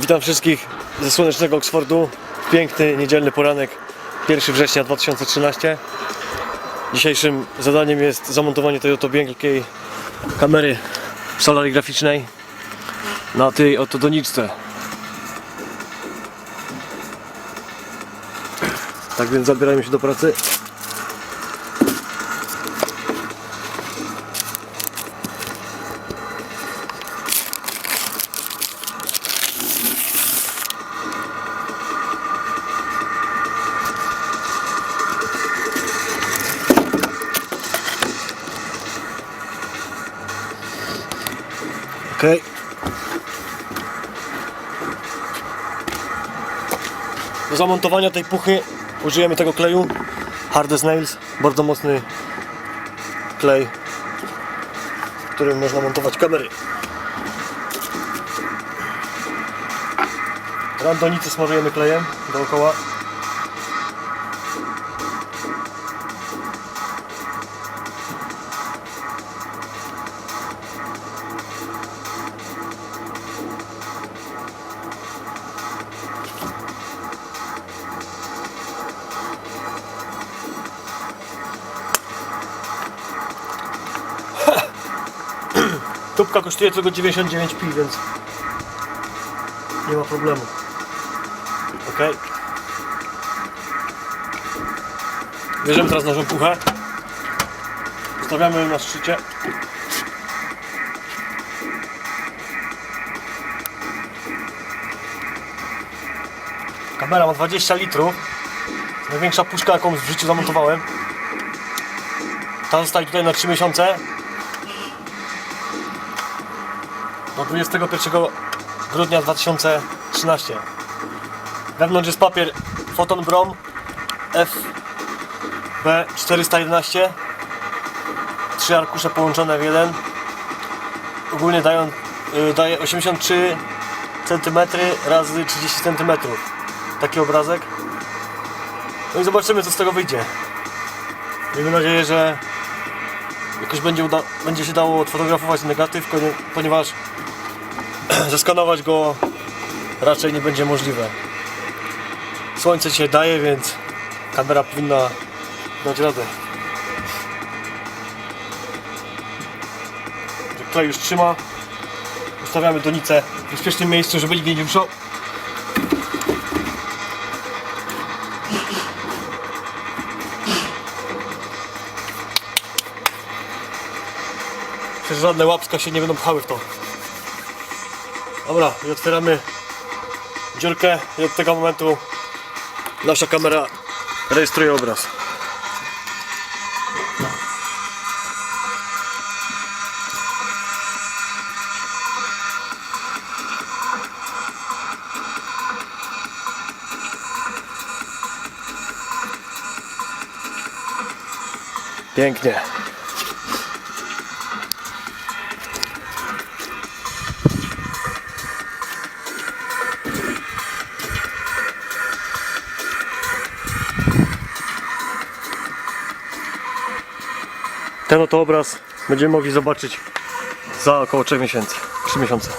Witam wszystkich ze słonecznego Oksfordu. Piękny, niedzielny poranek, 1 września 2013. Dzisiejszym zadaniem jest zamontowanie tej oto wielkiej kamery solarigraficznej na tej oto doniczce. Tak więc zabierajmy się do pracy. Okej. Do zamontowania tej puchy użyjemy tego kleju Hardest Nails, bardzo mocny klej, którym można montować kamery. Randonicy smarujemy klejem dookoła. Tubka kosztuje tylko 99p, więc nie ma problemu. Ok. Bierzemy teraz naszą puchę. Stawiamy ją na szczycie. Kamera ma 20 litrów. Największa puszka jaką w życiu zamontowałem. Ta zostaje tutaj na 3 miesiące. Do 21 grudnia 2013. Wewnątrz jest papier Photon Brom FB411 Trzy arkusze połączone w jeden. Ogólnie dają, y, daje 83 cm razy 30 cm Taki obrazek. No i zobaczymy co z tego wyjdzie. Miejmy nadzieję, że jakoś będzie, uda- będzie się dało odfotografować negatyw, ponieważ zeskanować go raczej nie będzie możliwe. Słońce się daje, więc kamera powinna dać radę. Klej już trzyma. Ustawiamy donicę w bezpiecznym miejscu, żeby jej nie ruszał. Przecież żadne łapska się nie będą pchały w to. Dobra, i otwieramy dziurkę i od tego momentu nasza kamera rejestruje obraz. Pięknie. Ten oto obraz będziemy mogli zobaczyć za około 3 miesięcy. 3 miesiące.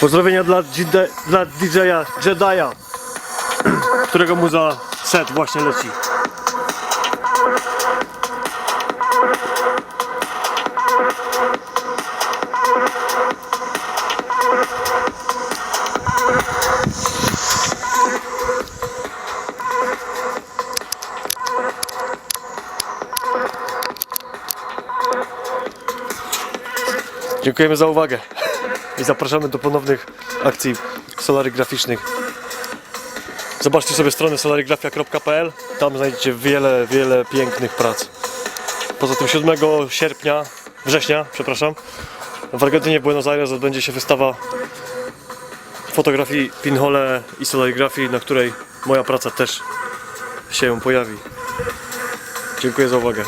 Pozdrowienia dla, dla DJ-a Jedi'a, którego mu za set właśnie leci. Dziękujemy za uwagę i zapraszamy do ponownych akcji solarygraficznych. Zobaczcie sobie stronę solarigrafia.pl, tam znajdziecie wiele, wiele pięknych prac. Poza tym 7 sierpnia, września, przepraszam, w Argentynie Buenos Aires odbędzie się wystawa fotografii pinhole i solarigrafii, na której moja praca też się pojawi. Dziękuję za uwagę.